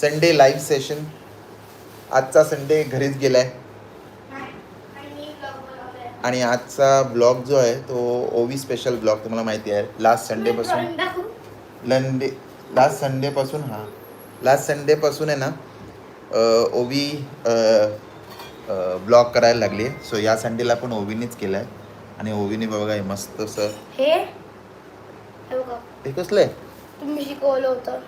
Sunday live session. आजचा Sunday घरीच गेलाय. आणि आजचा ब्लॉग जो आहे तो ओवी स्पेशल ब्लॉग तुम्हाला माहिती आहे. लास्ट संडेपासून लंडे लास्ट संडेपासून हां. लास्ट संडेपासून आहे ना ओवी ब्लॉग करायला लागली आहे सो या संडेला पण ओवीनेच केलं आहे आणि ओवीने बघा हे मस्त बघा. हे कसलं आहे? तुम्ही शिकवलं होतं.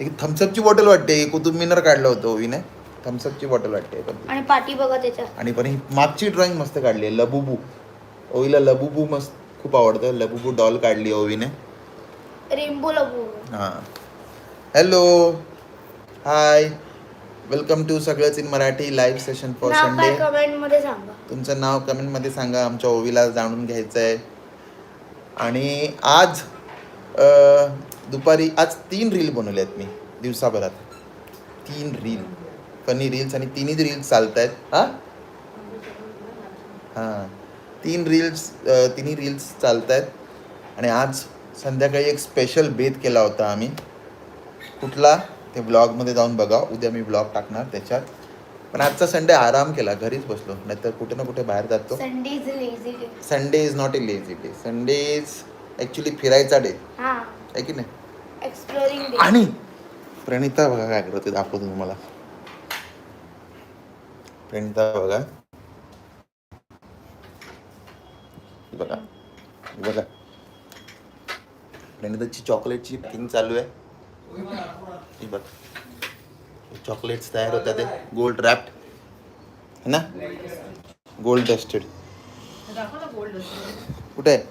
एक थम्सअपची बॉटल वाटते. कुतुब मिनर काढलं होतं ओवीने. थम्सअपची बॉटल वाटते. पण आणि पाठी बघा त्याच्या. आणि पण ही मागची ड्रॉइंग मस्त काढली आहे. लबुबू. ओवीला लबुबू मस्त खूप आवडतं. लबुबू डॉल काढली ओवीने. रेनबो लगू हां. हॅलो हाय वेलकम टू सगळंच in Marathi live session for now Sunday कमेंटमध्ये सांगा. तुमचं नाव कमेंटमध्ये सांगा. आमच्या ओवीला जाणून घ्यायचं आहे आणि आज अ, दुपारी आज तीन रील बनवले आहेत मी दिवसाभरात. तीन रील. फनी रील्स आणि तिन्ही रील्स चालत आहेत हां? हां. तीन रील्स तिन्ही रील्स चालत आहेत आणि आज संध्याकाळी एक स्पेशल बेत केला होता आम्ही. कुठला? ते ब्लॉगमध्ये जाऊन बघा. उद्या मी ब्लॉग टाकणार त्याच्यात. पण आजचा संडे आराम केला. घरीच बसलो. नाहीतर कुठे ना कुठे बाहेर जातो. Sunday is not a lazy day Sunday is actually फिरायचा डे हा. आहे की नाही? एक्सप्लोरिंग आणि प्रणिता बघा काय करते दाखवतो तुम्हाला. प्रणिता बघा. बघा बघा. प्रणिताची चॉकलेटची पॅकिंग चालू आहे. ही बघ. चॉकलेट्स तयार होतात ते. गोल्ड रॅप्ड है ना? गोल्ड डस्टेड कुठे? आहे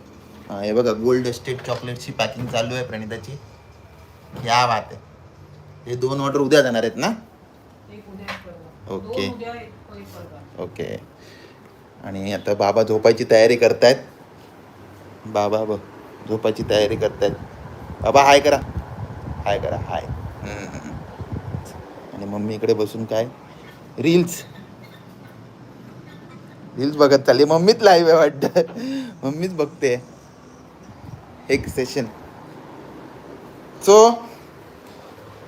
हा हे बघा गोल्ड डस्टेड चॉकलेटची पॅकिंग चालू आहे प्रणिताची. क्या बात आहे. हे दोन ऑर्डर उद्या जाणार आहेत ना? ओके ओके आणि आता बाबा झोपायची तयारी करतायत. बाबा बघ झोपायची तयारी करतायत. बाबा हाय करा. हाय करा हाय. आणि मम्मी इकडे बसून काय? रील्स रील्स बघत चालली. मम्मीच लाईव्ह आहे वाटतं. मम्मीच बघते. एक सेशन सो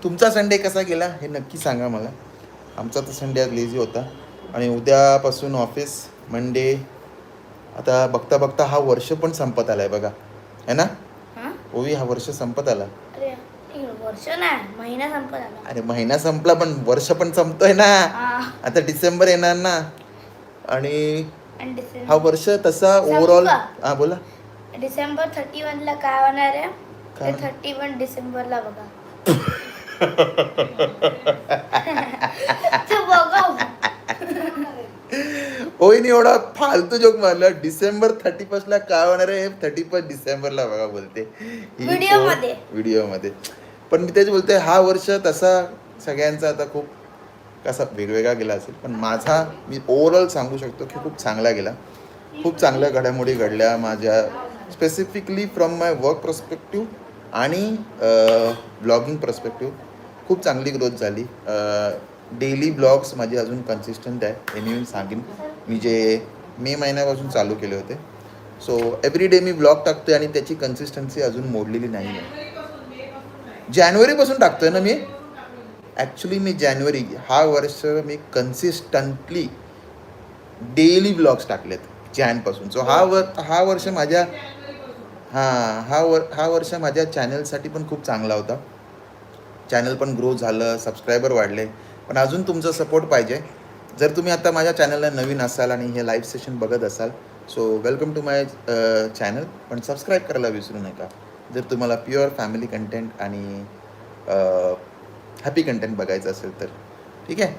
तुमचा संडे कसा गेला हे नक्की सांगा मला. आमचा तर संडे आज लेझी होता. आणि उद्यापासून ऑफिस मंडे आता बघता बघता हा वर्ष पण संपत आलाय बघा. है ना? हा? ओवी हा वर्ष संपत आला. वर्ष महिना संपत आला. अरे महिना संपला पण वर्ष पण संपतोय ना. आता डिसेंबर येणार ना. आणि हा वर्ष तसा ओव्हरऑल? हा बोला. डिसेंबर थर्टी ला काय होणार आहे? काय? थर्टी वन डिसेंबरला बघा. ते बघा. एवढा फालतू जोक मारला. डिसेंबर थर्टी फर्स्ट ला काय होणार आहे? थर्टी फर्स्ट डिसेंबरला बघा बोलते. Video मध्ये. व्हिडिओमध्ये. पण मी तेच बोलते हा वर्ष तसा सगळ्यांचा आता खूप कसा वेगवेगळा गेला असेल. पण माझा मी ओव्हरऑल सांगू शकतो की खूप चांगला गेला. खूप चांगल्या घडामोडी घडल्या माझ्या specifically from my work perspective आणि ब्लॉगिंग पर्स्पेक्टिव्ह खूप चांगली ग्रोथ झाली. डेली ब्लॉग्स माझे अजून कन्सिस्टंट आहे. हे मी सांगेन. मी जे मे महिन्यापासून चालू केले होते. सो एव्हरी डे मी ब्लॉग टाकतोय आणि त्याची कन्सिस्टन्सी अजून मोडलेली नाही आहे. जानेवारीपासून टाकतोय ना मी? ॲक्च्युली मी जानेवारी हा वर्ष मी कन्सिस्टंटली डेली ब्लॉग्स टाकलेत. जॅनपासून सो हा वर हा वर्ष माझ्या हां हा वर हा वर्ष माझ्या चॅनलसाठी पण खूप चांगला होता. चॅनल पण ग्रो झालं सबस्क्रायबर वाढले. पण अजून तुमचा सपोर्ट पाहिजे. जर तुम्ही आता माझ्या चॅनलला नवीन असाल आणि हे लाईव्ह सेशन बघत असाल so welcome to my channel पण सबस्क्राईब करायला विसरू नका. जर तुम्हाला प्युअर फॅमिली कंटेंट आणि हॅपी कंटेंट बघायचं असेल तर. ठीक आहे?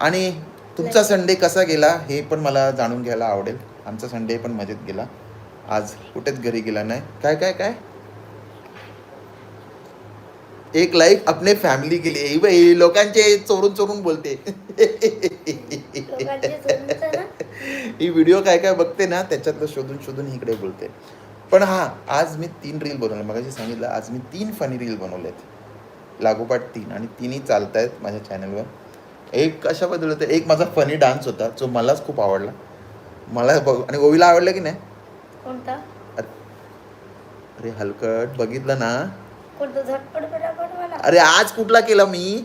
आणि तुमचा संडे कसा गेला हे पण मला जाणून घ्यायला आवडेल. आमचा संडे पण मजेत गेला. आज कुठेच घरी गेला नाही. काय काय काय? एक लाईफ आपले फॅमिली के लिए बाई लोकांचे चोरून चोरून बोलते. ही व्हिडिओ काय काय बघते ना त्याच्यातलं शोधून शोधून इकडे बोलते. पण हा आज मी तीन रील बनवले. मगाशी सांगितलं आज मी तीन फनी रील बनवलेत. लागोपाठ तीन आणि तिन्ही चालत आहेत माझ्या चॅनलवर एक कशाबद्दल होतं? एक माझा फनी डान्स होता जो मलाच खूप आवडला. मला बघ आणि ओवीला आवडलं की नाही? कोणता? अरे हलकट. बघितलं ना. कोणता? झटपट पटापट मला अरे आज कुठला केला मी?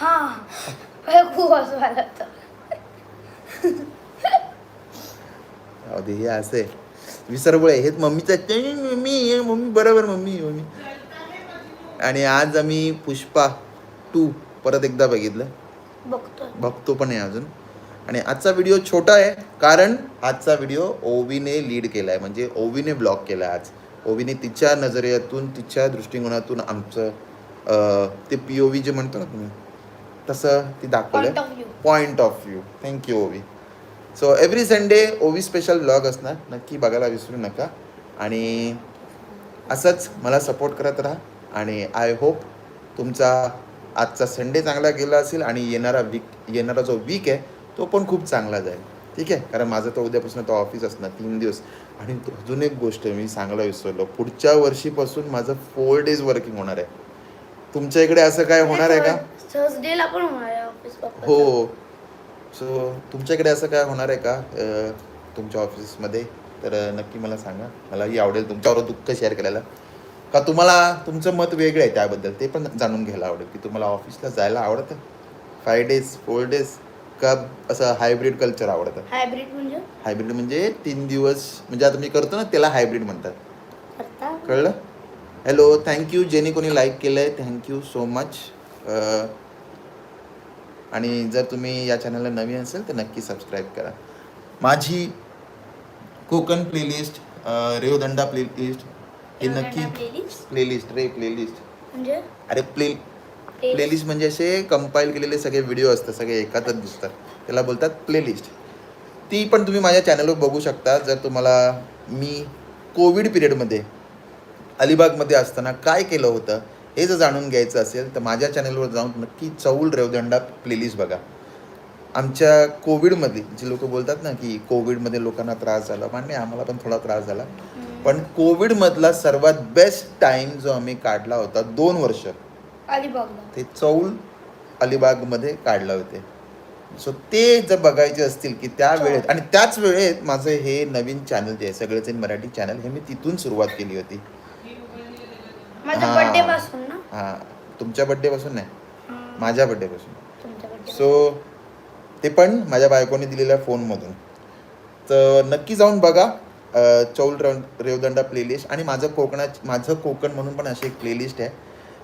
हा. खूप जाऊ दे, हे असे. विसरबुळे हेच मम्मीचं ते मम्मी हे मम्मी बरोबर मम्मी मम्मी. आणि आज आम्ही पुष्पा टू परत एकदा बघितलं. बघतोय. बघतो पण आहे अजून. आणि आजचा व्हिडिओ छोटा आहे कारण आजचा व्हिडिओ ओवीने लीड केला आहे म्हणजे ओवीने ब्लॉग केला आहे आज. ओवीने तिच्या नजरेतून तिच्या दृष्टिकोनातून आमचं ते पी ओ व्ही जे म्हणतो ना तुम्ही तसं ती दाखवलं point of view point of view thank you Ovi so every Sunday Ovi special blog असणार. नक्की बघायला विसरू नका. आणि असंच मला सपोर्ट करत राहा. आणि आय होप तुमचा आजचा संडे चांगला गेला असेल आणि येणारा वीक येणारा जो वीक आहे तो पण खूप चांगला जाईल. ठीक आहे? कारण माझं तर उद्यापासून तो ऑफिस असणार तीन दिवस. आणि अजून एक गोष्ट मी सांगायला विसरलो. पुढच्या वर्षीपासून माझं फोर डेज वर्किंग होणार आहे. तुमच्या इकडे असं काय होणार आहे का? थर्सडेला पण होणार आहे ऑफिस हो. सो तुमच्याकडे असं काय होणार आहे का? तुमच्या ऑफिसमध्ये तर नक्की मला सांगा. मलाही आवडेल तुमच्यावर दुःख शेअर करायला. का तुम्हाला तुमचं मत वेगळं आहे त्याबद्दल. ते पण जाणून घ्यायला आवडेल की तुम्हाला ऑफिसला जायला आवडतं? फाय डेज फोर डेज का असं हायब्रिड कल्चर आवडतं. हायब्रिड म्हणजे? हायब्रिड म्हणजे तीन दिवस म्हणजे आता मी करतो ना त्याला हायब्रिड म्हणतात. करता? कळलं? हॅलो थँक्यू ज्यांनी कोणी लाईक केलं आहे थँक्यू सो मच आणि जर तुम्ही या चॅनलला नवीन असेल तर नक्की सबस्क्राईब करा. माझी कोकण प्लेलिस्ट रेवदंडा प्लेलिस्ट हे नक्की प्लेलिस्ट प्लेलिस्ट रे प्लेलिस्ट म्हणजे? अरे प्ले प्लेलिस्ट म्हणजे असे कंपाईल केलेले सगळे व्हिडिओ असतात सगळे एकातच दिसतात. त्याला बोलतात प्लेलिस्ट ती पण तुम्ही माझ्या चॅनलवर बघू शकता. जर तुम्हाला मी कोविड पिरियडमध्ये अलिबागमध्ये असताना काय केलं होतं हे जर जाणून घ्यायचं असेल तर माझ्या चॅनलवर जाऊन नक्की चौल रेवदंडा प्लेलिस्ट बघा. आमच्या कोविडमध्ये जे लोक बोलतात ना की कोविडमध्ये लोकांना त्रास झाला मान्य आम्हाला पण थोडा त्रास झाला. पण कोविडमधला सर्वात बेस्ट टाइम जो आम्ही काढला होता दोन वर्ष. अलिबागला. ते चौल अलिबागमध्ये काढले होते. सो ते जर बघायचे असतील की त्या वेळेत आणि त्याच वेळेत माझं हे नवीन चॅनल जे आहे सगळेच मराठी चॅनल हे मी तिथून सुरुवात केली होती. माझा हा. बर्थडे पासून ना? हां. तुमच्या नाही. हा, माझ्या तुमच्या birthday सो ते पण माझ्या बायकोने दिलेल्या फोनमधून. तर नक्की जाऊन बघा चौल रेव रेवदंडा प्लेलिस्ट आणि माझं कोकणात माझं कोकण म्हणून पण अशी एक प्लेलिस्ट आहे.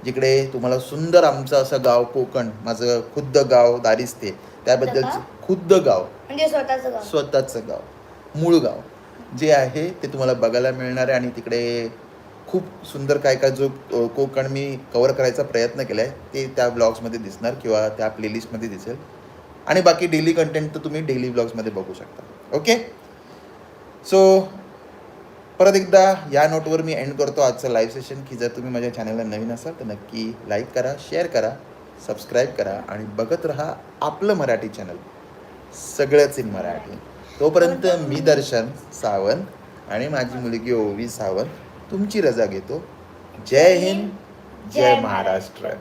जिकडे तुम्हाला सुंदर आमचं असं गाव कोकण माझं खुद्द गाव दारिस्ते त्याबद्दलचं गाव? खुद्द गाव. म्हणजे स्वतःचं गाव. स्वतःचं गाव. मूळ गाव. जे आहे ते तुम्हाला बघायला मिळणार आहे आणि तिकडे खूप सुंदर काय काय जो कोकण मी कवर करायचा प्रयत्न केला आहे ते त्या ब्लॉग्समध्ये दिसणार किंवा त्या प्लेलिस्टमध्ये दिसेल. आणि बाकी डेली कंटेंट तर तुम्ही डेली ब्लॉग्समध्ये बघू शकता. ओके सो परत एकदा या नोटवर मी एंड करतो आजचं लाईव्ह सेशन की जर तुम्ही माझ्या चॅनलला नवीन असाल तर नक्की लाईक करा शेअर करा सबस्क्राईब करा आणि बघत राहा आपलं मराठी चॅनल सगळंच इन मराठी. तोपर्यंत मी दर्शन सावंत आणि माझी मुलगी ओवी सावंत तुमची रजा घेतो. जय हिंद जय महाराष्ट्र.